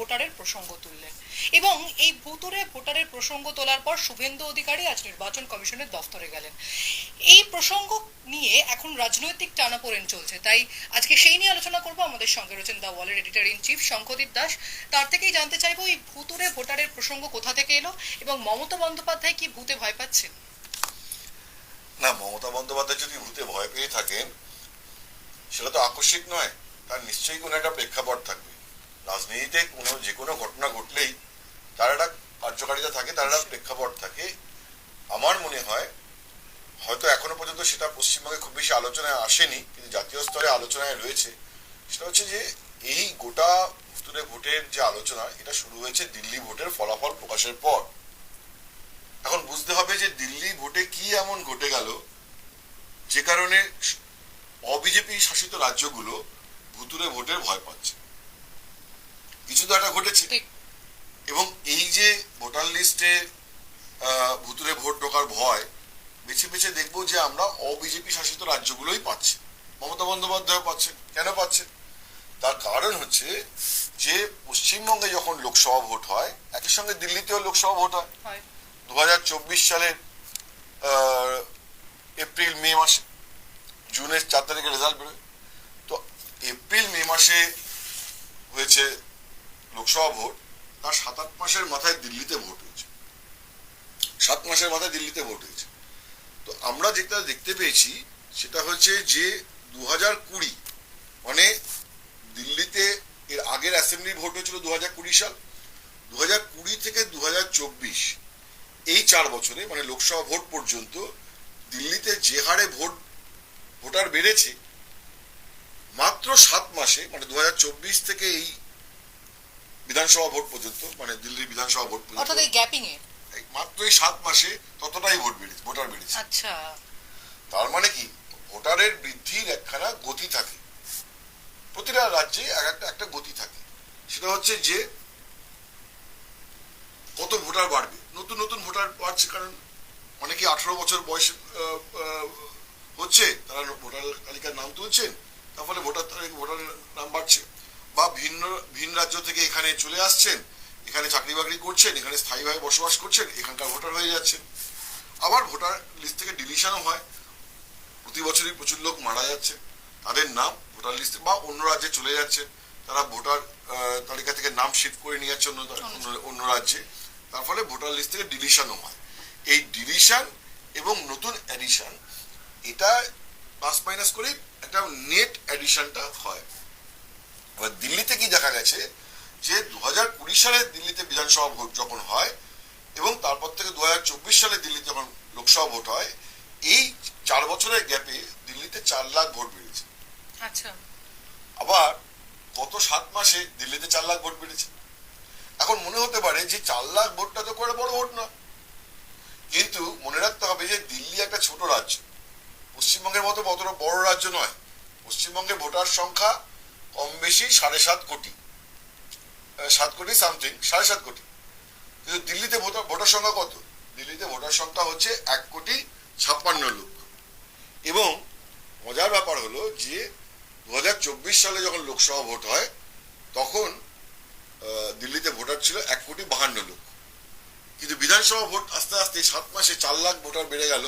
ভোটারের প্রসঙ্গ তুললেন। এবং এই ভুতুরে ভোটারের প্রসঙ্গ তোলার পর শুভেন্দু অধিকারী আজ নির্বাচন কমিশনের দফতরে গেলেন। এই প্রসঙ্গ নিয়ে এখন রাজনৈতিক টানাপোড়েন চলছে। তাই আজকে সেই নিয়ে আলোচনা করব আমাদের সঙ্গে রয়েছেন দ্য ওয়ালের editor in chief Shankhadeep Das. তার থেকেই জানতে চাইব, এই ভুতুরে ভোটারের প্রসঙ্গ কোথা থেকে এলো এবং মমতা বন্দ্যোপাধ্যায় কি ভূতে ভয় পাচ্ছেন? না, মমতা বন্দ্যোপাধ্যায় যদি ভূতে ভয় পেয়ে থাকেন, সেটা তো আকস্মিক নয়। তার নিশ্চয়ই কোনো একটা প্রেক্ষাপট থাকবে। রাজনীতিতে কোনো, যে কোনো ঘটনা ঘটলেই তার একটা কার্যকারিতা থাকে, তার একটা প্রেক্ষাপট থাকে। আমার মনে হয়, হয়তো এখনও পর্যন্ত সেটা পশ্চিমবঙ্গে খুব বেশি আলোচনায় আসেনি, কিন্তু জাতীয় স্তরে আলোচনায় রয়েছে। সেটা হচ্ছে যে, এই গোটা ভুতুরে ভোটের যে আলোচনা, এটা শুরু হয়েছে দিল্লি ভোটের ফলাফল প্রকাশের পর। এখন বুঝতে হবে যে দিল্লি ভোটে কি এমন ঘটে গেল, যে কারণে অবিজেপি শাসিত রাজ্যগুলো ভুতুরে ভোটের ভয় পাচ্ছে। কিছু তো একটা ঘটেছে। এবং এই যে ভোটার লিস্টে ভুতুরে ভোট ঢোকার ভয় বেছে বেছে দেখব যে আমরা অবিজেপি শাসিত রাজ্যগুলোই পাচ্ছি। মমতা বন্দ্যোপাধ্যায় পাচ্ছেন কেন পাচ্ছেন তার কারণ হচ্ছে যে পশ্চিমবঙ্গে যখন লোকসভা ভোট হয় একই সঙ্গে দিল্লিতেও লোকসভা ভোট হয়। হয়। দু হাজার চব্বিশ সালের এপ্রিল মে মাসে জুনের চার তারিখে রেজাল্ট বেরোয়। তো এপ্রিল মে মাসে হয়েছে লোকসভা ভোট তার সাত আট মাসের মাথায় দিল্লিতে ভোট হয়েছে। সাত মাসের মাথায় দিল্লিতে ভোট হয়েছে। তো আমরা যেটা দেখতে পেয়েছি, সেটা হচ্ছে যে দু হাজার কুড়ি মানে দিল্লিতে এর আগের অ্যাসেম্বলি ভোট হয়েছিল দু হাজার কুড়ি সাল। দু হাজার কুড়ি থেকে দু হাজার চব্বিশ, এই চার বছরে মানে লোকসভা ভোট পর্যন্ত, দিল্লিতে যে হারে ভোট, ভোটার বেড়েছে, মাত্র সাত মাসে মানে দু হাজার চব্বিশ থেকে এই বিধানসভা ভোট পর্যন্ত মানে দিল্লির বিধানসভা ভোট পর্যন্ত। অর্থাৎ এই গ্যাপিং এ মাত্র এই সাত মাসে ততটাই ভোট বেড়েছে ভোটার বেড়েছে। আচ্ছা। তার মানে কি? ভোটারের বৃদ্ধির একখানা গতি থাকে। প্রতিটা রাজ্যে এক একটা একটা গতি থাকে। সেটা হচ্ছে যে কত ভোটার বাড়বে। নতুন নতুন ভোটার বাড়ছে কারণ অনেকে আঠারো বছর বয়স হচ্ছে তারা ভোটার তালিকার নাম তুলছেন তার ফলে ভোটার তালিকা ভোটারের নাম বাড়ছে। বা ভিন্ন ভিন রাজ্য থেকে এখানে চলে আসছেন, এখানে চাকরি বাকরি করছেন, এখানে স্থায়ীভাবে বসবাস করছেন, এখানকার ভোটার হয়ে যাচ্ছেন। আবার ভোটার লিস্ট থেকে ডিলিশনও হয়। প্রতি বছরই প্রচুর লোক মারা যাচ্ছে। তাদের নাম ভোটার লিস্টে বা অন্য রাজ্যে চলে যাচ্ছে। তারা ভোটার তালিকা থেকে নাম শিফট করে নিয়ে যাচ্ছে অন্য, অন্য- রাজ্যে। তার ফলে ভোটার লিস্ট থেকে ডিলিশনও হয়। এই ডিলিশন এবং নতুন অ্যাডিশন এটা প্লাস মাইনাস করে একটা নেট অ্যাডিশনটা হয়। এবার দিল্লিতে কি দেখা গেছে? যে দু হাজার কুড়ি সালে দিল্লিতে বিধানসভা ভোট যখন হয় এবং তারপর থেকে দু হাজার চব্বিশ সালে দিল্লিতে যখন লোকসভা ভোট হয় এই চার বছরের গ্যাপে দিল্লিতে চার লাখ ভোট বেড়েছে। আচ্ছা। আবার গত সাত মাসে দিল্লিতে চার লাখ ভোট বেড়েছে। এখন মনে হতে পারে যে চার লাখ ভোটটা তো করে বড় ভোট না কিন্তু মনে রাখতে হবে যে দিল্লি একটা ছোট রাজ্য। পশ্চিমবঙ্গের মতো অতটা বড় রাজ্য নয়। পশ্চিমবঙ্গে ভোটার সংখ্যা কম বেশি সাড়ে সাত কোটি। সাত কোটি সামথিং সাড়ে সাত কোটি। কিন্তু দিল্লিতে ভোটার ভোটার সংখ্যা কত? দিল্লিতে ভোটার সংখ্যা হচ্ছে এক কোটি ছাপ্পান্ন লক্ষ। এবং মজার ব্যাপার হলো যে দু হাজার চব্বিশ সালে যখন লোকসভা ভোট হয় তখন দিল্লিতে ভোটার ছিল এক কোটি বাহান্ন লক্ষ। কিন্তু বিধানসভা ভোট আস্তে আস্তে সাত মাসে চার লাখ ভোটার বেড়ে গেল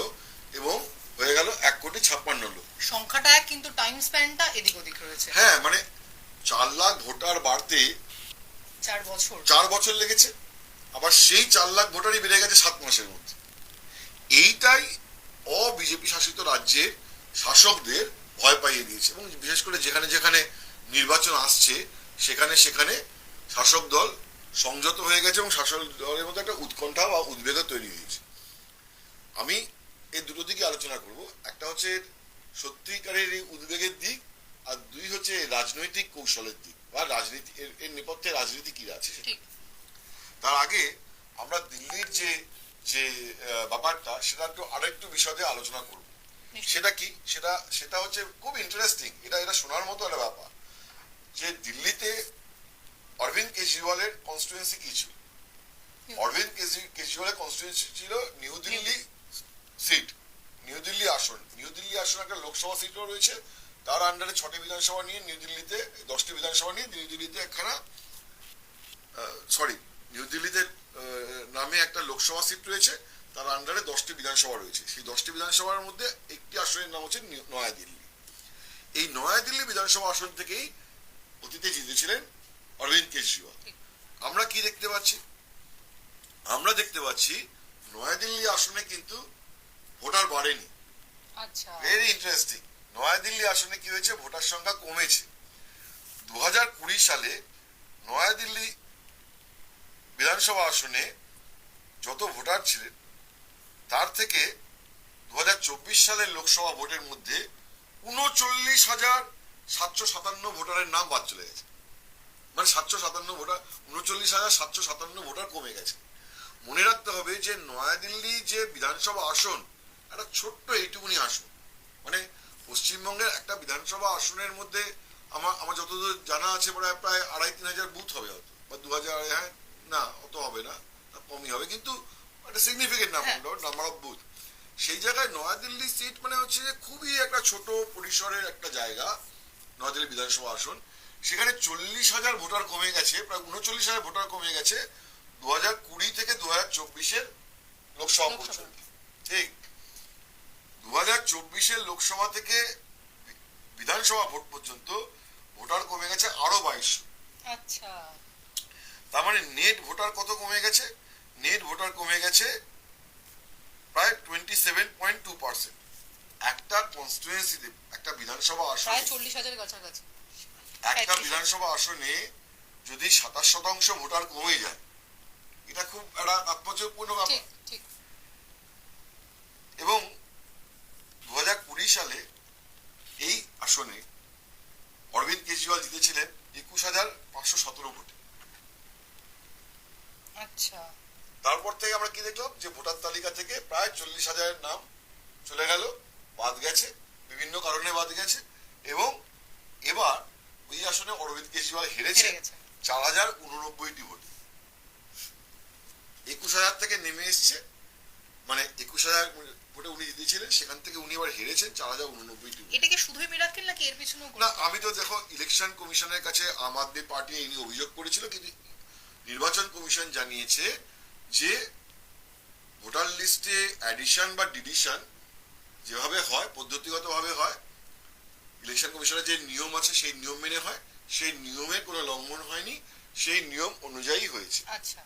এবং হয়ে গেল এক কোটি ছাপ্পান্ন লক্ষ। সংখ্যাটা কিন্তু টাইম স্প্যানটা এদিক ওদিক রয়েছে। হ্যাঁ মানে ভোটার বাড়তে চার বছর। চার বছর লেগেছে আবার সেই চার লাখ ভোটারই বেড়ে গেছে সাত মাসের মধ্যে। এইটাই অবিজেপি শাসিত রাজ্যের শাসকদের ভয় পাইয়ে দিয়েছে এবং বিশেষ করে যেখানে যেখানে নির্বাচন আসছে সেখানে সেখানে শাসক দল সংযত হয়ে গেছে এবং শাসক দলের মধ্যে একটা উৎকণ্ঠা বা উদ্বেগও তৈরি হয়েছে। আমি এই দুটো দিকে আলোচনা করব। একটা হচ্ছে সত্যিকারের এই উদ্বেগের দিক আর দুই হচ্ছে রাজনৈতিক কৌশলের দিক। বা রাজনীতি এর নেপথ্যে রাজনীতি কি আছে? তার আগে আমরা দিল্লির যে যে ব্যাপারটা সেটা একটু আরেকটু বিষয়ে আলোচনা করব। সেটা কি? সেটা সেটা হচ্ছে খুব ইন্টারেস্টিং এটা এটা শোনার মতো একটা ব্যাপার। যে দিল্লিতে অরবিন্দ কেজরিওয়ালের কনস্টিটুয়েন্সি কি ছিল? অরবিন্দ কেজরি- কেজরিওয়ালের কনস্টিটুয়েন্সি ছিল New Delhi seat New Delhi আসন। নিউ দিল্লি আসন একটা লোকসভা সিটও রয়েছে। তার আন্ডারে ছটি বিধানসভা নিয়ে নিউ দিল্লিতে দশটি বিধানসভা নিয়ে নিউ দিল্লিতে একখানা সরি নিউ দিল্লিতে নামে একটা লোকসভা সিট রয়েছে তার আন্ডারে দশটি বিধানসভা রয়েছে। সেই দশটি বিধানসভার মধ্যে একটি আসনের নাম হচ্ছে নয়াদিল্লি। এই নয়াদিল্লি বিধানসভা আসন থেকেই অতীতে জিতেছিলেন অরবিন্দ কেজরিওয়াল। আমরা কি দেখতে পাচ্ছি? আমরা দেখতে পাচ্ছি নয়াদিল্লি আসনে কিন্তু ভোটার বাড়েনি। আচ্ছা। ভেরি ইন্টারেস্টিং নয়াদিল্লি আসনে কি হয়েছে? ভোটার সংখ্যা কমেছে। দু হাজার কুড়ি সালে নয়াদিল্লি বিধানসভা আসনে যত ভোটার ছিলেন, তার থেকে দু হাজার চব্বিশ সালের লোকসভা ভোটের মধ্যে উনচল্লিশ হাজার সাতশো সাতান্ন ভোটারের নাম বাদ চলে গেছে। মানে সাতশো সাতান্ন ভোটার, উনচল্লিশ হাজার সাতশো সাতান্ন ভোটার কমে গেছে। মনে রাখতে হবে যে নয়াদিল্লি যে বিধানসভা আসন, একটা ছোট্ট এইটুকুনি আসন। মানে পশ্চিমবঙ্গের একটা বিধানসভা আসনের মধ্যে আমার আমার যতদূর জানা আছে প্রায় প্রায় আড়াই তিন হাজার বুথ হবে হয়তো বা দু হাজার হ্যাঁ না অত হবে না তা কমই হবে কিন্তু একটা significant. Number number of booth সেই জায়গায় নয়াদিল্লি সিট মানে হচ্ছে যে খুবই একটা ছোট পরিসরের একটা জায়গা নয়াদিল্লি বিধানসভা আসন সেখানে চল্লিশ হাজার ভোটার কমে গেছে প্রায় উনচল্লিশ হাজার ভোটার কমে গেছে দু হাজার কুড়ি থেকে দু হাজার চব্বিশের লোকসভা লোকসভা। পর্যন্ত ঠিক দু হাজার চব্বিশের লোকসভা থেকে বিধানসভা ভোট পর্যন্ত ভোটার কমে গেছে আরও বাইশশো আচ্ছা। তার মানে নেট ভোটার কত কমে গেছে? নেট ভোটার কমে গেছে প্রায় twenty seven point two percent একটা কনস্টিটুয়েন্সিতে একটা বিধানসভা প্রায় আসনে চল্লিশ হাজারের কাছাকাছি। একটা বিধানসভা আসনে যদি সাতাশ শতাংশ ভোটার কমে যায় এটা খুব একটা তাৎপর্যপূর্ণ ব্যাপার। এবং দু কুড়ি সালে এই আসনে অরবিন্দ কেজরিওয়াল জিতেছিলেন একুশ হাজার পাঁচশো সতেরো ভোটে। আচ্ছা। তারপর থেকে আমরা কি দেখলাম? যে ভোটার তালিকা থেকে প্রায় চল্লিশ হাজারের নাম চলে গেল বাদ গেছে বিভিন্ন কারণে বাদ গেছে এবং এবার ওই আসনে অরবিন্দ কেজরিওয়াল হেরেছে চার হাজার উননব্বইটি ভোটে। একুশ হাজার থেকে নেমে এসছে মানে একুশ হাজার ভোটে উনি জিতেছিলেন সেখান থেকে উনি এবার হেরেছেন চার হাজার উননব্বইটি এটা কি শুধুই মিরাক্কেল নাকি এর পিছনেও না আমি তো দেখো ইলেকশন কমিশনের কাছে আম আদমি পার্টি এই নিয়ে অভিযোগ করেছিল কিন্তু নির্বাচন কমিশন জানিয়েছে যে ভোটার লিস্টে অ্যাডিশন বা ডিডিশন যেভাবে হয় পদ্ধতিগতভাবে হয় ইলেকশন কমিশনের যে নিয়ম আছে সেই নিয়ম মেনে হয় সেই নিয়মের কোনো লঙ্ঘন হয়নি সেই নিয়ম অনুযায়ী হয়েছে। আচ্ছা।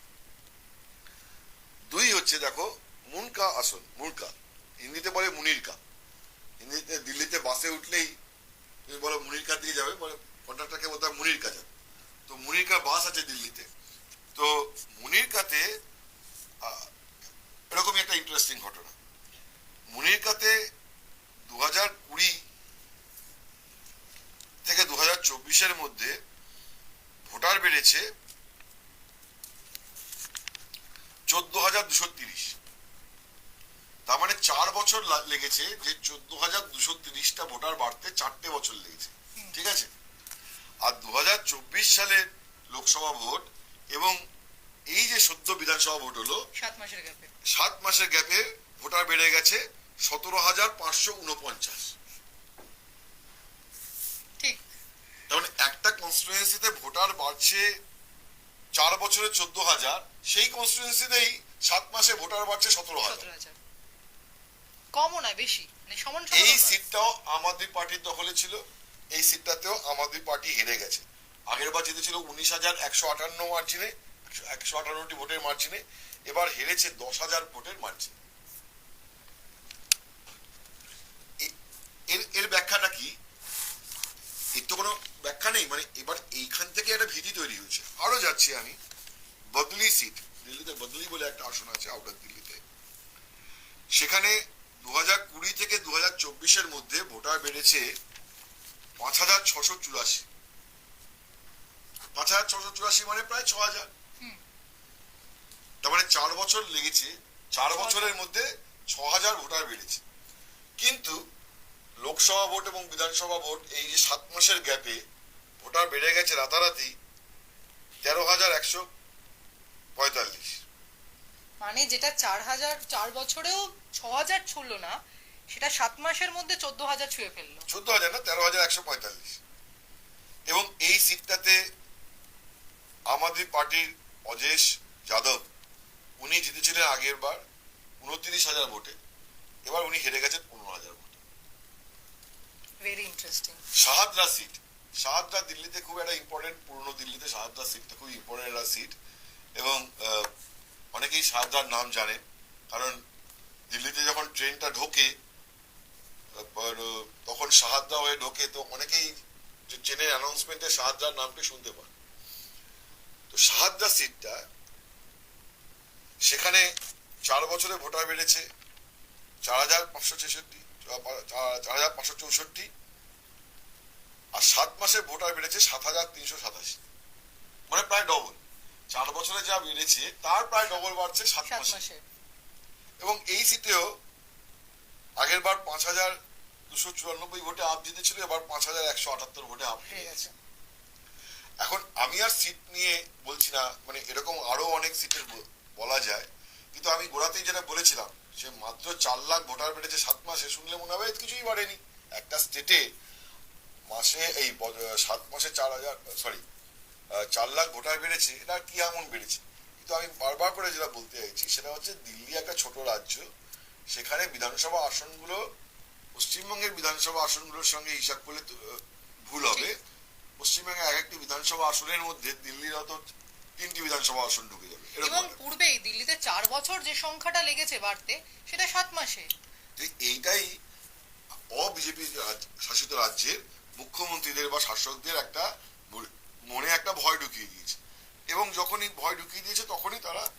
দুই হচ্ছে দেখো মুনকা আসন মুনকা। হিন্দিতে বলে মুনিরকা হিন্দিতে দিল্লিতে বাসে উঠলেই তুমি বলো মুনিরকার দিকে যাবে বলে কন্ট্রাক্টরকে বলতে হয় মুনিরকা যাবে। তো মুনিরকা বাস আছে দিল্লিতে। তো মুনিরকাতে আহ, এরকমই একটা ইন্টারেস্টিং ঘটনা। মুনিরকাতে দু হাজার কুড়ি থেকে দু হাজার চব্বিশের মধ্যে ভোটার বেড়েছে চোদ্দ হাজার দুশো তিরিশ। তার মানে চার বছর লেগেছে যে চোদ্দ হাজার দুশো তিরিশটা ভোটার বাড়তে চারটে বছর লেগেছে। ঠিক আছে? আর দু হাজার চব্বিশ সালের লোকসভা ভোট এবং এই যে সদ্য বিধানসভা ভোট হলো সাত মাসের গ্যাপে। সাত মাসের গ্যাপে ভোটার বেড়ে গেছে সতেরো হাজার পাঁচশো উনপঞ্চাশ ঠিক। তার মানে একটা কনস্টিটুয়েন্সিতে ভোটার বাড়ছে চার বছরে চোদ্দ হাজার সেই কনস্টিটুয়েন্সিতেই সাত মাসে ভোটার বাড়ছে সতেরো হাজার। কমও নয় বেশি। মানে সমান এই। সিটটাও আম আদমি পার্টির দখলে ছিল এই সিটটাতেও আম আদমি পার্টি হেরে গেছে। আগের বার জিতেছিল উনিশ হাজার একশো আটান্ন মার্জিনে একশো আটান্নটি ভোটের মার্জিনে এবার হেরেছে দশ হাজার ভোটের মার্জিনে এর এর ব্যাখ্যাটা কি? এর তো কোনো ব্যাখ্যা নেই মানে এবার এইখান থেকে একটা ভীতি তৈরি হয়েছে। আরও যাচ্ছি আমি। বদলি সিট দিল্লিতে বদলি বলে একটা আসন আছে আউটার দিল্লিতে। সেখানে দু কুড়ি থেকে দু হাজার চব্বিশের মধ্যে ভোটার বেড়েছে পাঁচ হাজার ছশো চুরাশি। পাঁচ হাজার ছশো চুরাশি মানে প্রায় ছ হাজার তার মানে চার বছর লেগেছে চার বছরের মধ্যে ছ হাজার ভোটার বেড়েছে। কিন্তু লোকসভা ভোট এবং বিধানসভা ভোট এই যে সাত মাসের গ্যাপে ভোটার বেড়ে গেছে রাতারাতি তেরো হাজার একশো পঁয়তাল্লিশ। মানে যেটা চার হাজার চার বছরেও ছ হাজার ছুড়লো না সেটা সাত মাসের মধ্যে চোদ্দ হাজার ছুঁয়ে ফেলল। চোদ্দ হাজার না তেরো হাজার একশো পঁয়তাল্লিশ। এবং এই সিটটাতে আম আদমি পার্টির অজেশ যাদব উনি জিতেছিলেন আগের বার উনত্রিশ হাজার ভোটে। এবার উনি হেরে গেছেন পনেরো হাজার ভোটে। Very interesting Shahdara seat. Shahdara দিল্লিতে খুব একটা ইম্পর্টেন্ট পুরনো দিল্লিতে শাহাদরা সিটটা খুব ইম্পর্টেন্ট একটা সিট। এবং অনেকেই শাহাদরার নাম জানেন কারণ দিল্লিতে যখন ট্রেনটা ঢোকে তখন শাহাদরা হয়ে ঢোকে, তো অনেকেই ট্রেনের অ্যানাউন্সমেন্টে শাহাদরার নামটি শুনতে পান। তো শাহাদরা সিটটা সেখানে চার বছরে ভোটার বেড়েছে, চার হাজার পাঁচশো ছেষট্টি, চার হাজার পাঁচশো চৌষট্টি, আর সাত মাসে ভোটার বেড়েছে সাত হাজার তিনশো সাতাশি। মানে প্রায় ডবল চার বছরে যা বেড়েছে তার প্রায় ডবল বাড়ছে সাত মাসে। এবং এই সিটেও আগের বার পাঁচ হাজার দুশো চুরানব্বই ভোটে আপ জিতেছিল এবার পাঁচ হাজার একশো আটাত্তর ভোটে আপ হয়ে গেছে। এখন আমি আর সিট নিয়ে বলছি না মানে এরকম আরও অনেক সিটের বলা যায় কিন্তু আমি গোড়াতেই যেটা বলেছিলাম যে মাত্র চার লাখ ভোটার বেড়েছে সাত মাসে শুনলে মনে হবে কিছুই বাড়েনি। একটা স্টেটে মাসে এই সাত মাসে চার হাজার সরি চার লাখ ভোটার বেড়েছে এটা কি এমন বেড়েছে? কিন্তু আমি বারবার করে যেটা বলতে চাইছি সেটা হচ্ছে দিল্লি একটা ছোট রাজ্য সেখানে বিধানসভা আসনগুলো পশ্চিমবঙ্গের বিধানসভা আসনগুলোর সঙ্গে হিসাব করলে ভুল হবে। পশ্চিমবঙ্গে এক একটি বিধানসভা আসনের মধ্যে দিল্লির হয়তো তিনটি বিধানসভা আসন ঢুকে যাবে এবং। পূর্বেই দিল্লিতে চার বছর যে সংখ্যাটা লেগেছে বাড়তে সেটা সাত মাসে। এইটাই অবিজেপি শাসিত রাজ্যের মুখ্যমন্ত্রীদের বা শাসকদের একটা মনে- একটা ভয় ঢুকিয়ে দিয়েছে। এবং যখনই ভয় ঢুকিয়ে দিয়েছে, তখনই তারা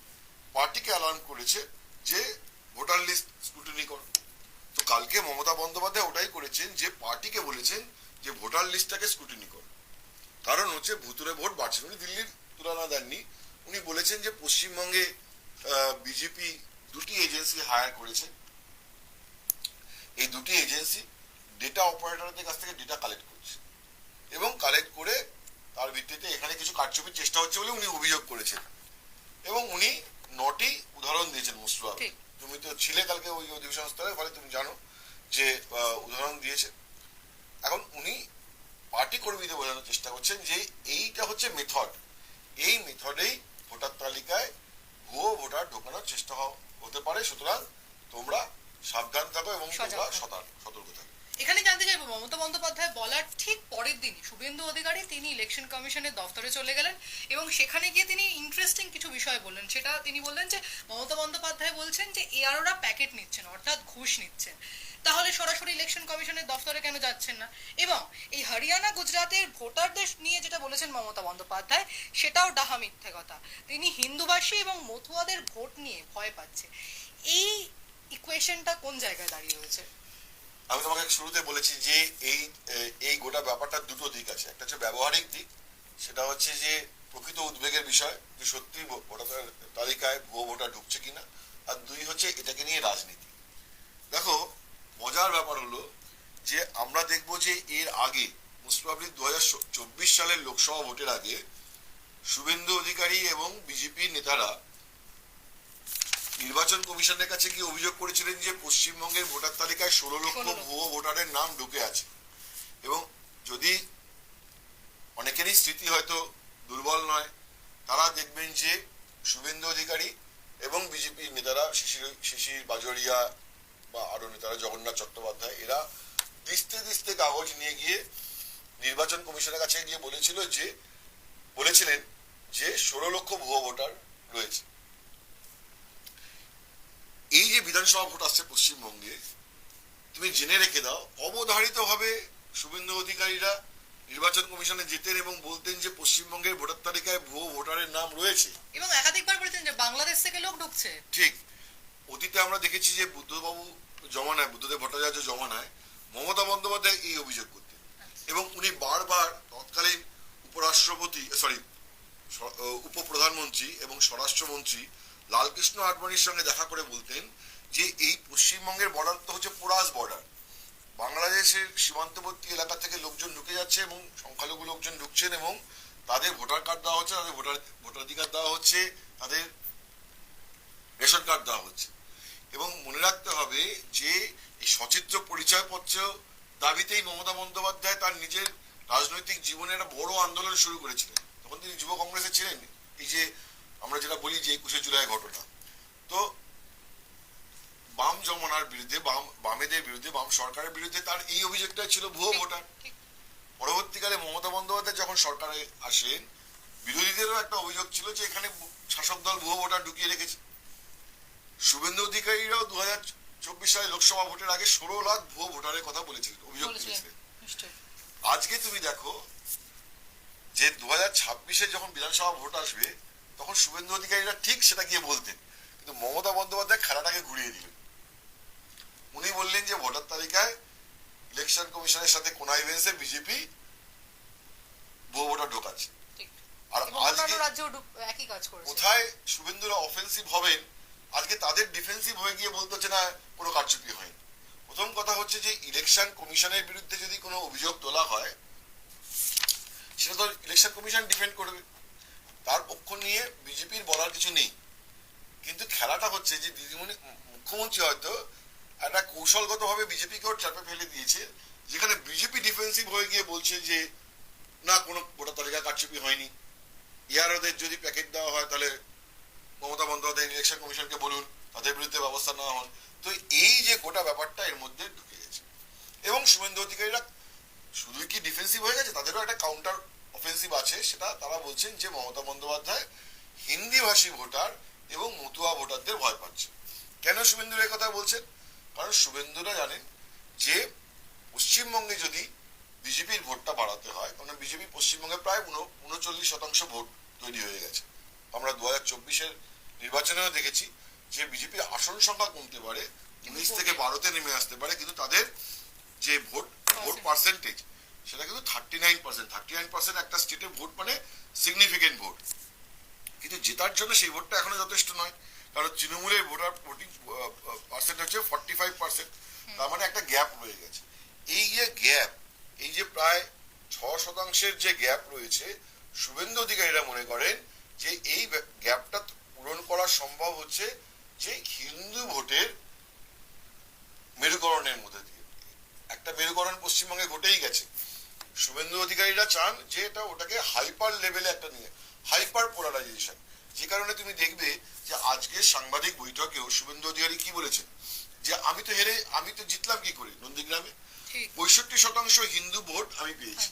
পার্টিকে অ্যালার্ম করেছে যে ভোটার লিস্ট স্ক্রুটিনি করো। তো কালকে মমতা বন্দ্যোপাধ্যায় ওটাই করেছেন যে পার্টিকে বলেছেন যে ভোটার লিস্টটাকে স্ক্রুটিনি করো। কারণ হচ্ছে ভুতুরে ভোট বাড়ছে উনি দিল্লির তুলনা দেননি। উনি বলেছেন যে পশ্চিমবঙ্গে বিজেপি দুটি এজেন্সি হায়ার করেছে। এই দুটি এজেন্সি ডেটা অপারেটরদের কাছ থেকে ডেটা কালেক্ট করছে। এবং কালেক্ট করে তার ভিত্তিতে এখানে কিছু কারচুপির চেষ্টা হচ্ছে বলে উনি অভিযোগ করেছেন। এবং উনি নটি উদাহরণ দিয়েছেন মুসলুয়া তুমি তো ছিলে কালকে ওই অধিবেশন স্থলে ফলে তুমি জানো যে উদাহরণ দিয়েছে। এখন উনি পার্টি কর্মীদের বোঝানোর চেষ্টা করছেন যে এইটা হচ্ছে মেথড এই মেথডেই ভোটার তালিকায় ভুয়ো ভোটার ঢোকানোর চেষ্টা হতে পারে। সুতরাং তোমরা সাবধান থাকো এবং তোমরা সতর্ক থাকো। এখানে জানতে চাইব মমতা বন্দ্যোপাধ্যায় বলার ঠিক পরের দিন শুভেন্দু অধিকারী তিনি ইলেকশন কমিশনের দফতরে চলে গেলেন এবং সেখানে গিয়ে তিনি ইন্টারেস্টিং কিছু বিষয় বললেন। সেটা তিনি বললেন যে, মমতা বন্দ্যোপাধ্যায় বলছেন যে এআরওরা প্যাকেট নিচ্ছেন, অর্থাৎ ঘুষ নিচ্ছেন। তাহলে সরাসরি ইলেকশন কমিশনের দফতরে কেন যাচ্ছেন না? এবং এই হরিয়ানা গুজরাতের ভোটারদের নিয়ে যেটা বলেছেন মমতা বন্দ্যোপাধ্যায়, সেটাও ডাহা মিথ্যে কথা। তিনি হিন্দুবাসী এবং মথুয়াদের ভোট নিয়ে ভয় পাচ্ছে। এই ইকুয়েশনটা কোন জায়গায় দাঁড়িয়ে রয়েছে? আমি তোমাকে শুরুতে বলেছি যে এই এই গোটা ব্যাপারটার দুটো দিক আছে। একটা হচ্ছে ব্যবহারিক দিক, সেটা হচ্ছে যে প্রকৃত উদ্বেগের বিষয়, যে সত্যি ভোটার তালিকায় ভুয়ো ভোটার ঢুকছে কিনা, আর দুই হচ্ছে এটাকে নিয়ে রাজনীতি। দেখো, মজার ব্যাপার হলো যে আমরা দেখব যে এর আগে মুসপাবলিক দু হাজার চব্বিশ সালের লোকসভা ভোটের আগে, শুভেন্দু অধিকারী এবং বিজেপির নেতারা নির্বাচন কমিশনের কাছে গিয়ে অভিযোগ করেছিলেন যে পশ্চিমবঙ্গের ভোটার তালিকায় ষোলো লক্ষ 16 লক্ষ। ভুয়ো ভোটারের নাম ঢুকে আছে এবং যদি অনেকেরই স্মৃতি হয়তো দুর্বল নয় তারা দেখবেন যে শুভেন্দু অধিকারী এবং বিজেপির নেতারা শিশির শিশির বাজরিয়া বা আরও নেতারা জগন্নাথ চট্টোপাধ্যায় এরা দিস্তে দিস্তে কাগজ নিয়ে গিয়ে নির্বাচন কমিশনের কাছে গিয়ে বলেছিল যে বলেছিলেন যে ষোলো লক্ষ ভুয়ো ভোটার রয়েছে এই যে বিধানসভা ভোট আসছে পশ্চিমবঙ্গে তুমি জেনে রেখে দাও অবধারিত ভাবে শুভেন্দু অধিকারীরা নির্বাচন কমিশনে যেতেন এবং বলতেন যে পশ্চিমবঙ্গের ভোটার তালিকায় ভুয়ো ভোটারের নাম রয়েছে। এবং একাধিকবার বলেছেন যে বাংলাদেশ থেকে লোক ঢুকছে। ঠিক। অতীতে আমরা দেখেছি যে বুদ্ধবাবু জমানায় বুদ্ধদেব ভট্টাচার্য জমানায় মমতা বন্দ্যোপাধ্যায় এই অভিযোগ করতেন। এবং উনি বারবার তৎকালীন উপরাষ্ট্রপতি সরি উপপ্রধানমন্ত্রী এবং স্বরাষ্ট্রমন্ত্রী লালকৃষ্ণ আডবাণীর সঙ্গে দেখা করে বলতেন যে এই পশ্চিমবঙ্গের বর্ডার তো হচ্ছে পোরাস বর্ডার বাংলাদেশের সীমান্তবর্তী এলাকা থেকে লোকজন ঢুকে যাচ্ছে এবং সংখ্যালঘু লোকজন ঢুকছেন এবং তাদের ভোটার কার্ড দেওয়া হচ্ছে, তাদের ভোটার ভোটাধিকার দেওয়া হচ্ছে, তাদের রেশন কার্ড দেওয়া হচ্ছে। এবং মনে রাখতে হবে যে এই সচিত্র পরিচয়পত্র দাবিতেই মমতা বন্দ্যোপাধ্যায় তার নিজের রাজনৈতিক জীবনে একটা বড় আন্দোলন শুরু করেছিলেন। তখন তিনি যুব কংগ্রেসে ছিলেন। এই যে যে একুশে জুলাই ঘটনা। তো বাম জমানার বিরুদ্ধে বাম বামেদের বিরুদ্ধে বাম সরকারের বিরুদ্ধে তার এই অভিযোগটাই ছিল ভুয়ো ভোটার। পরবর্তীকালে মমতা বন্দ্যোপাধ্যায় যখন সরকারে আসেন বিরোধীদেরও একটা অভিযোগ ছিল যে এখানে শাসক দল ভুয়ো ভোটার ঢুকিয়ে রেখেছে। শুভেন্দু অধিকারীরাও দু হাজার চব্বিশ সালে লোকসভা ভোটের আগে ষোলো লাখ ভুয়ো ভোটারের কথা বলেছিলেন অভিযোগ। তুলেছিলেন। আজকে তুমি দেখো যে দু হাজার ছাব্বিশে যখন বিধানসভা ভোট আসবে তখন শুভেন্দু অধিকারীরা ঠিক সেটা গিয়ে বলতেন। কিন্তু মমতা বন্দ্যোপাধ্যায় খেলাটাকে ঘুরিয়ে দিলেন। উনি বললেন যে ভোটার তালিকায় ইলেকশন কমিশনের সাথে কোনাইভেন্সে বিজেপি ভুয়ো ভোটার ঢোকাচ্ছে। আর আজকে কোথায় শুভেন্দুরা অফেন্সিভ হবেন আজকে তাদের ডিফেন্সিভ হয়ে গিয়ে বলতে হচ্ছে না কোনো কারচুপি হয়নি। প্রথম কথা হচ্ছে যে ইলেকশন কমিশনের বিরুদ্ধে যদি কোনো অভিযোগ তোলা হয় সেটা তো ইলেকশন কমিশন ডিফেন্ড করবে। তার পক্ষ নিয়ে বিজেপির বলার কিছু নেই। কিন্তু খেলাটা হচ্ছে যে দিদিমণি মুখ্যমন্ত্রী হয়তো একটা কৌশলগতভাবে বিজেপিকেও চাপে ফেলে দিয়েছে, যেখানে বিজেপি ডিফেন্সিভ হয়ে গিয়ে বলছে যে, না, কোনো গোটা তালিকা কারচুপি হয়নি। ইয়ারদের যদি প্যাকেট দেওয়া হয়, তাহলে মমতা বন্দ্যোপাধ্যায় ইলেকশন কমিশনকে বলুন, তাদের বিরুদ্ধে ব্যবস্থা নেওয়া হন তো এই যে গোটা ব্যাপারটা এর মধ্যে ঢুকে গেছে। এবং শুভেন্দু অধিকারীরা শুধুই কি ডিফেন্সিভ হয়ে গেছে? তাদেরও একটা কাউন্টার অফেন্সিভ আছে সেটা তারা বলছেন যে মমতা বন্দ্যোপাধ্যায় হিন্দিভাষী ভোটার এবং মতুয়া ভোটারদের ভয় পাচ্ছে। কেন শুভেন্দুর এই কথা বলছেন? কারণ শুভেন্দুরা জানেন যে পশ্চিমবঙ্গে যদি বিজেপির ভোটটা বাড়াতে হয় কারণ বিজেপি পশ্চিমবঙ্গে প্রায় উন- উনচল্লিশ শতাংশ ভোট তৈরি হয়ে গেছে। আমরা দু হাজার চব্বিশের নির্বাচনেও দেখেছি যে বিজেপির আসন সংখ্যা কমতে পারে উনিশ থেকে বারোতে নেমে আসতে পারে কিন্তু তাদের যে ভোট ভোট পার্সেন্টেজ সেটা কিন্তু thirty nine percent thirty nine percent একটা স্টেটে ভোট মানে সিগনিফিকেন্ট ভোট কিন্তু জেতার জন্য সেই ভোটটা এখনও যথেষ্ট নয়। কারণ তৃণমূলের ভোটার ভোটিং পার্সেন্ট হচ্ছে ফর্টি ফাইভ পার্সেন্ট তার মানে একটা গ্যাপ রয়ে গেছে। এই যে গ্যাপ এই যে প্রায় ছ শতাংশের যে গ্যাপ রয়েছে শুভেন্দু অধিকারীরা মনে করেন যে এই গ্যাপটা পূরণ করা সম্ভব হচ্ছে যে হিন্দু ভোটের মেরুকরণের মধ্যে দিয়ে। একটা মেরুকরণ পশ্চিমবঙ্গে ঘটেই গেছে। শুভেন্দু অধিকারীরা চান যে এটা ওটাকে হাইপার লেভেলে একটা নিয়ে হাইপার পোলারাইজেশন যে কারণে তুমি দেখবে যে আজকে সাংবাদিক বৈঠকেও শুভেন্দু অধিকারী কি বলেছেন? যে আমি তো হেরে আমি তো জিতলাম কি করে? নন্দীগ্রামে? পঁয়ষট্টি শতাংশ হিন্দু ভোট আমি পেয়েছি।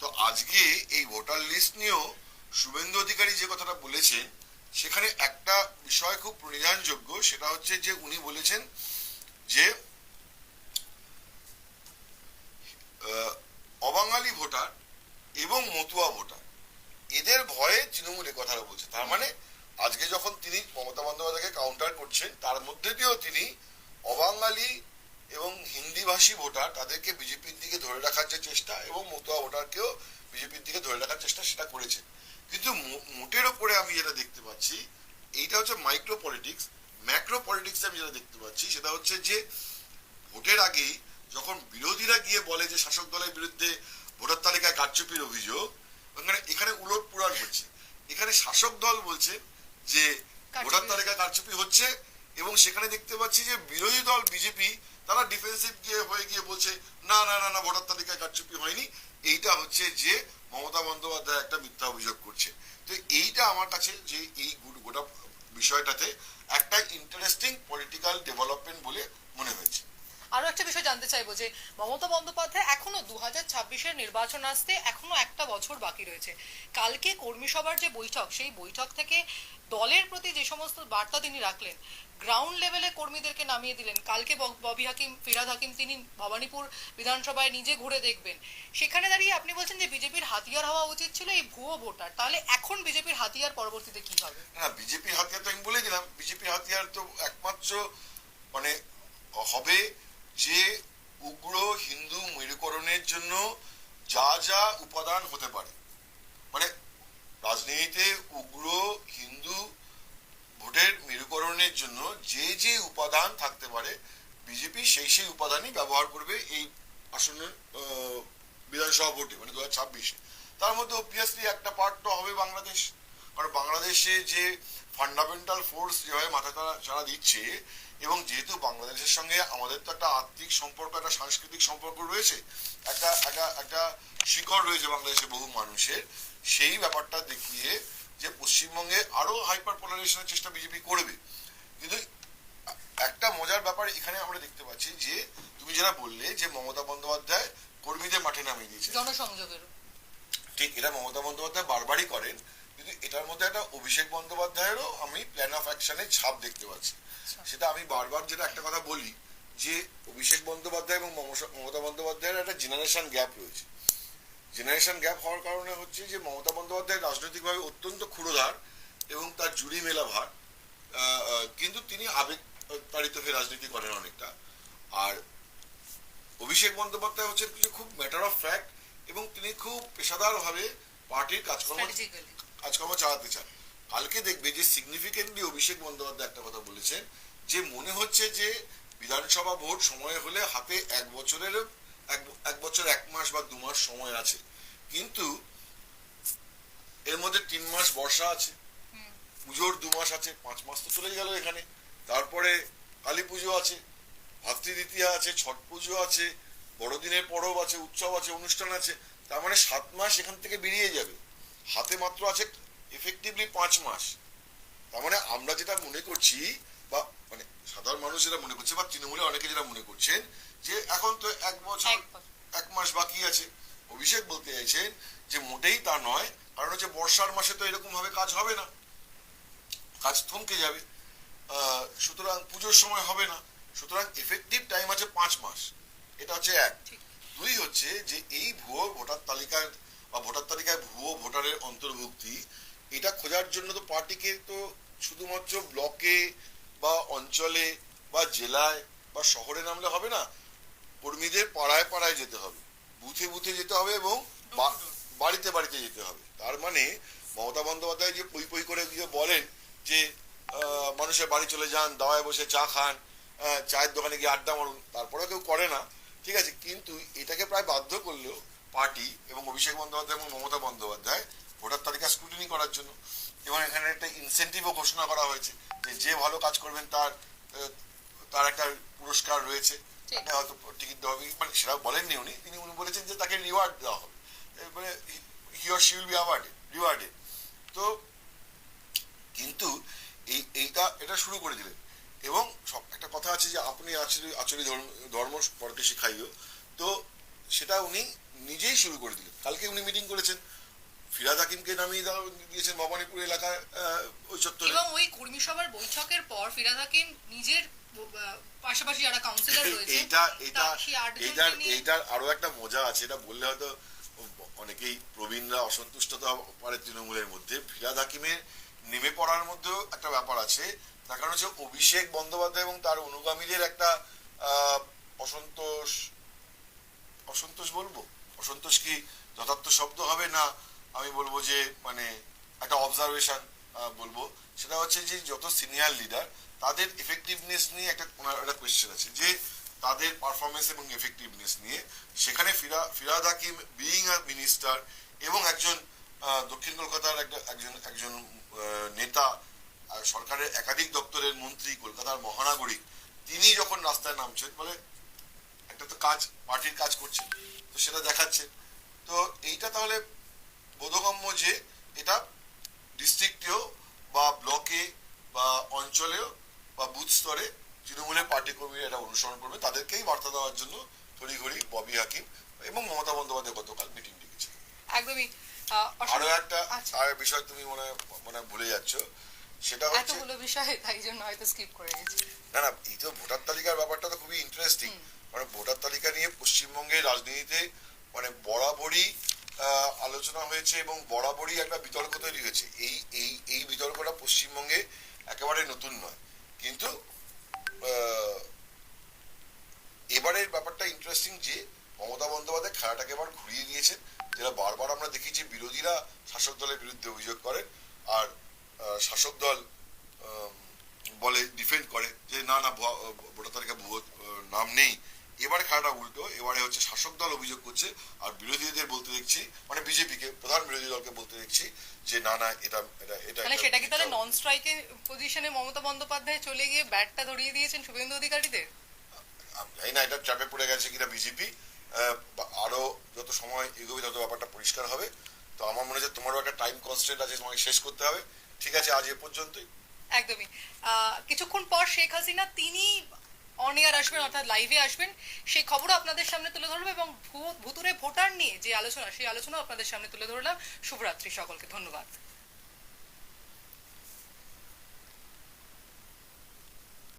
তো আজকে এই ভোটার লিস্ট নিয়েও শুভেন্দু অধিকারী যে কথাটা বলেছেন সেখানে একটা বিষয় খুব প্রণিধানযোগ্য সেটা হচ্ছে যে উনি বলেছেন যে অবাঙালি ভোটার এবং মতুয়া ভোটার। এদের ভয়ে তৃণমূল কথাটা বলছে। তার মানে আজকে যখন তিনি মমতা বন্দ্যোপাধ্যায়কে কাউন্টার করছেন তার মধ্যে দিয়েও তিনি অবাঙালি এবং হিন্দিভাষী ভোটার, তাদেরকে বিজেপির দিকে ধরে রাখার যে চেষ্টা এবং মতুয়া ভোটারকেও বিজেপির দিকে ধরে রাখার চেষ্টা সেটা করেছেন। কিন্তু মোটের ওপরে আমি যেটা দেখতে পাচ্ছি, এইটা হচ্ছে মাইক্রো পলিটিক্স ম্যাক্রো পলিটিক্স আমি যেটা দেখতে পাচ্ছি, সেটা হচ্ছে যে ভোটের আগেই যখন বিরোধীরা গিয়ে বলে যে শাসক দলের বিরুদ্ধে ভোটার তালিকায় কারচুপির অভিযোগ ওখানে এখানে উলট পুরাণ হচ্ছে। এখানে শাসক দল বলছে যে ভোটার তালিকায় কারচুপি হচ্ছে এবং সেখানে দেখতে পাচ্ছি যে বিরোধী দল বিজেপি তারা ডিফেন্সিভ গিয়ে হয়ে গিয়ে বলছে না না না না ভোটার তালিকায় কারচুপি হয়নি। এইটা হচ্ছে যে মমতা বন্দ্যোপাধ্যায় একটা মিথ্যা অভিযোগ করছে। তো এইটা আমার কাছে যে এই গোটা বিষয়টাতে একটা ইন্টারেস্টিং পলিটিক্যাল ডেভেলপমেন্ট বলে মনে হয়েছে। আরও একটা বিষয় জানতে চাইব যে মমতা বন্দ্যোপাধ্যায় এখনও দু হাজার ছাব্বিশের নির্বাচন আসতে এখনও একটা বছর বাকি রয়েছে। কালকে কর্মী সভার যে বৈঠক, সেই বৈঠক থেকে দলের প্রতি যে সমস্ত বার্তা তিনি রাখলেন গ্রাউন্ড লেভেলে কর্মীদেরকে নামিয়ে দিলেন। কালকে বব- হাকিম, ফিরাদ হাকিম, তিনি ভবানীপুর বিধানসভায় নিজে ঘুরে দেখবেন। সেখানে দাঁড়িয়ে আপনি বলছেন যে বিজেপির হাতিয়ার হওয়া উচিত ছিল এই ভুয়ো ভোটার। তাহলে এখন বিজেপির হাতিয়ার পরবর্তীতে কি হবে? না বিজেপির হাতিয়ার তো আমি বলে দিলাম। বিজেপির হাতিয়ার তো একমাত্র মানে হবে যে উগ্র হিন্দু মেরুকরণের জন্য যা যা উপাদান হতে পারে। মানে রাজনীতিতে উগ্র হিন্দু ভোটের মেরুকরণের জন্য যে যে উপাদান থাকতে পারে, বিজেপি সেই সেই উপাদানই ব্যবহার করবে এই আসন্ন বিধানসভা ভোটে মানে দু হাজার ছাব্বিশে। তার মধ্যে অবভিয়াসলি একটা পার্ট তো হবে বাংলাদেশ। কারণ বাংলাদেশে যে ফান্ডামেন্টাল ফোর্স যেভাবে মাথা চাড়া দিচ্ছে এবং যেহেতু বাংলাদেশের সঙ্গে আমাদের তো একটা আর্থিক সম্পর্ক একটা সাংস্কৃতিক সম্পর্ক রয়েছে একটা একটা একটা শিকড় রয়েছে বাংলাদেশে বহু মানুষের সেই ব্যাপারটা দেখিয়ে যে পশ্চিমবঙ্গে আরও হাইপার পোলারাইজেশনের চেষ্টা বিজেপি করবে। কিন্তু একটা মজার ব্যাপার এখানে আমরা দেখতে পাচ্ছি যে তুমি যেটা বললে যে মমতা বন্দ্যোপাধ্যায় কর্মীদের মাঠে নামিয়ে দিয়েছে জনসংযোগের ঠিক এটা মমতা বন্দ্যোপাধ্যায় বারবারই করেন কিন্তু এটার মধ্যে একটা অভিষেক বন্দ্যোপাধ্যায়েরও আমি প্ল্যান অফ অ্যাকশনের ছাপ দেখতে পাচ্ছি। সেটা আমি বারবার যেটা একটা কথা বলি যে অভিষেক বন্দ্যোপাধ্যায় এবং মমতা বন্দ্যোপাধ্যায়ের একটা জেনারেশন গ্যাপ রয়েছে। জেনারেশন গ্যাপ হওয়ার কারণে হচ্ছে যে মমতা বন্দ্যোপাধ্যায় রাজনৈতিকভাবে অত্যন্ত ক্ষুরধার এবং তার জুড়ি মেলা ভার কিন্তু তিনি আবেগ তাড়িত হয়ে রাজনীতি করেন অনেকটা। আর অভিষেক বন্দ্যোপাধ্যায় হচ্ছেন কিছু খুব ম্যাটার অফ ফ্যাক্ট এবং তিনি খুব পেশাদারভাবে পার্টির কাজকর্ম কাজকর্ম চালাতে চান কালকে দেখবে যে সিগনিফিকেন্টলি অভিষেক বন্দ্যোপাধ্যায় একটা কথা বলেছেন, যে মনে হচ্ছে যে বিধানসভা ভোট সময় হলে হাতে এক বছরের, এক বছর, এক মাস বা দু মাস সময় আছে। কিন্তু এর মধ্যে তিন মাস বর্ষা আছে, পুজোর দু মাস আছে, পাঁচ মাস তো চলে গেল এখানে। তারপরে কালী পুজো আছে, ভাতৃদ্বিতীয়া আছে, ছট পুজো আছে, বড়দিনের পরব আছে, উৎসব আছে, অনুষ্ঠান আছে, তার মানে সাত মাস এখান থেকে বেরিয়ে যাবে। হাতে মাত্র আছে এফেক্টিভলি পাঁচ মাস। তার মানে আমরা যেটা মনে করছি বা মানে সাধারণ মানুষ যেটা মনে করছে বা তৃণমূলে অনেকে যেটা মনে করছেন যে এখন তো এক বছর এক মাস বাকি আছে। অভিষেক বলতে চাইছেন যে মোটেই তা নয় কারণ হচ্ছে বর্ষার মাসে তো এরকম ভাবে কাজ হবে না। কাজ থমকে যাবে। সুতরাং পুজোর সময় হবে না। সুতরাং এফেক্টিভ টাইম আছে পাঁচ মাস। এটা হচ্ছে এক। দুই হচ্ছে যে এই ভুয়ো ভোটার তালিকায় বা ভোটার তালিকায় ভুয়ো ভোটারের অন্তর্ভুক্তি এটা খোঁজার জন্য তো পার্টিকে তো শুধুমাত্র ব্লকে বা অঞ্চলে বা জেলায় বা শহরে নামলে হবে না কর্মীদের পাড়ায় পাড়ায় যেতে হবে। বুথে বুথে যেতে হবে এবং বাড়িতে বাড়িতে যেতে হবে। তার মানে মমতা বন্দ্যোপাধ্যায় যে পই পই করে গিয়ে বলেন যে মানুষের বাড়ি চলে যান দাওয়ায় বসে চা খান চায়ের দোকানে গিয়ে আড্ডা মারুন তারপরেও কেউ করে না ঠিক আছে? কিন্তু এটাকে প্রায় করলেও পার্টি এবং অভিষেক বন্দ্যোপাধ্যায় এবং মমতা বন্দ্যোপাধ্যায় ভোটার তালিকা স্ক্রুটিনি করার জন্য। এবং এখানে একটা ইনসেন্টিভও ঘোষণা করা হয়েছে যে যে ভালো কাজ করবেন তার তার একটা পুরস্কার রয়েছে। তাকে হয়তো টিকিট দেওয়া হবে মানে সেটা বলেননি উনি। তিনি উনি বলেছেন যে তাকে রিওয়ার্ড দেওয়া হবে। মানে he or she will be awarded rewarded তো কিন্তু এই এইটা এটা শুরু করে দিলেন। এবং সব একটা কথা আছে যে আপনি আচরি আচরি ধর্ম ধর্ম পরকে শিখাইও। তো সেটা উনি নিজেই শুরু করে দিলেন। কালকে উনি মিটিং করেছেন। ফিরাদ হাকিমকে নামিয়ে দেওয়া দিয়েছেন ভবানীপুর এলাকায় ওই চত্বরে। এবং ওই কর্মী সভার বৈঠকের পর ফিরাদ হাকিম নিজের পাশাপাশি যারা কাউন্সিলর রয়েছে এইটার নিয়ে- এইটার আরও একটা মজা আছে এটা বললে হয়তো অনেকেই প্রবীণরা অসন্তুষ্ট পারে তৃণমূলের মধ্যে। ফিরাদ হাকিমের নেমে পড়ার মধ্যেও একটা ব্যাপার আছে। তার কারণ হচ্ছে অভিষেক বন্দ্যোপাধ্যায় এবং তার অনুগামীদের একটা আহ, অসন্তোষ অসন্তোষ বলব? অসন্তোষ কি যথার্থ শব্দ হবে না, আমি বলব যে মানে একটা অবজারভেশন বলব। সেটা হচ্ছে যে, যত সিনিয়র লিডার তাদের এফেক্টিভনেস নিয়ে একটা, ওনার একটা কোয়েশ্চেন আছে। যে, তাদের পারফরমেন্স এবং এফেক্টিভনেস নিয়ে সেখানে ফিরা, Firhad Hakim being a minister এবং একজন দক্ষিণ কলকাতার একটা, একজন একজন নেতা সরকারের একাধিক দপ্তরের মন্ত্রী, কলকাতার মহানাগরিক, তিনি যখন রাস্তায় নামছেন, বলে একটা তো কাজ, পার্টির কাজ করছে তো সেটা দেখাচ্ছে। তো এইটা তাহলে বোধগম্য যে এটা ডিস্ট্রিক্টেও বা ব্লকে বা অঞ্চলেও বা বুথ স্তরে তৃণমূলের পার্টি কর্মীরা এটা অনুসরণ করবে। তাদেরকেই বার্তা দেওয়ার জন্য তড়িঘড়ি ববি হাকিম এবং মমতা বন্দ্যোপাধ্যায় গতকাল মিটিং ডেকেছে। একদমই আরও একটা আচ্ছা। আর বিষয় তুমি মনে হয়- মনে ভুলে যাচ্ছ সেটা হচ্ছে এতগুলো বিষয় তাই জন্য হয়তো স্কিপ করে গেছি। না না এই তো ভোটার তালিকার ব্যাপারটা তো খুবই ইন্টারেস্টিং মানে ভোটার তালিকা নিয়ে পশ্চিমবঙ্গের রাজনীতিতে মানে বরাবরই আলোচনা হয়েছে এবং বরাবরই একটা বিতর্ক তৈরি হয়েছে। এই এই এই বিতর্কটা পশ্চিমবঙ্গে একেবারে নতুন নয়। কিন্তু এবারের ব্যাপারটা ইন্টারেস্টিং যে মমতা বন্দ্যোপাধ্যায় খেলাটাকে এবার ঘুরিয়ে দিয়েছেন, যেটা বারবার আমরা দেখি যে বিরোধীরা শাসক দলের বিরুদ্ধে অভিযোগ করেন আর শাসক দল বলে ডিফেন্ড করে যে না না ভোটার তালিকা ভুয়ো নাম নেই। এবারে খেলাটা উল্টো এবারে হচ্ছে শাসক দল অভিযোগ করছে আর বিরোধীদের বলতে দেখছি মানে বিজেপিকে প্রধান বিরোধী দলকে বলতে দেখছি যে না না এটা এটা এটা মানে সেটা কি তাহলে নন স্ট্রাইকের পজিশনে মমতা বন্দ্যোপাধ্যায় চলে গিয়ে ব্যাটটা ধরিয়ে দিয়েছেন শুভেন্দু অধিকারীদের? জানি না এটা চাপে পড়ে গেছে কিনা বিজেপি। আরও যত সময় এগোবে তত ব্যাপারটা পরিষ্কার হবে। তো আমার মনে হচ্ছে তোমারও একটা টাইম কনস্ট্রেন্ট আছে তোমাকে শেষ করতে হবে। ঠিক আছে আজ এ পর্যন্তই। একদমই। কিছুক্ষণ পর শেখ হাসিনা তিনি অন এয়ার আসবেন, অর্থাৎ লাইভে আসবেন, সেই খবরও আপনাদের সামনে তুলে ধরবো এবং ভূতুরে ভোটার নিয়ে যে আলোচনা, সেই আলোচনা আপনাদের সামনে তুলে ধরলাম। শুভরাত্রি সকলকে, ধন্যবাদ।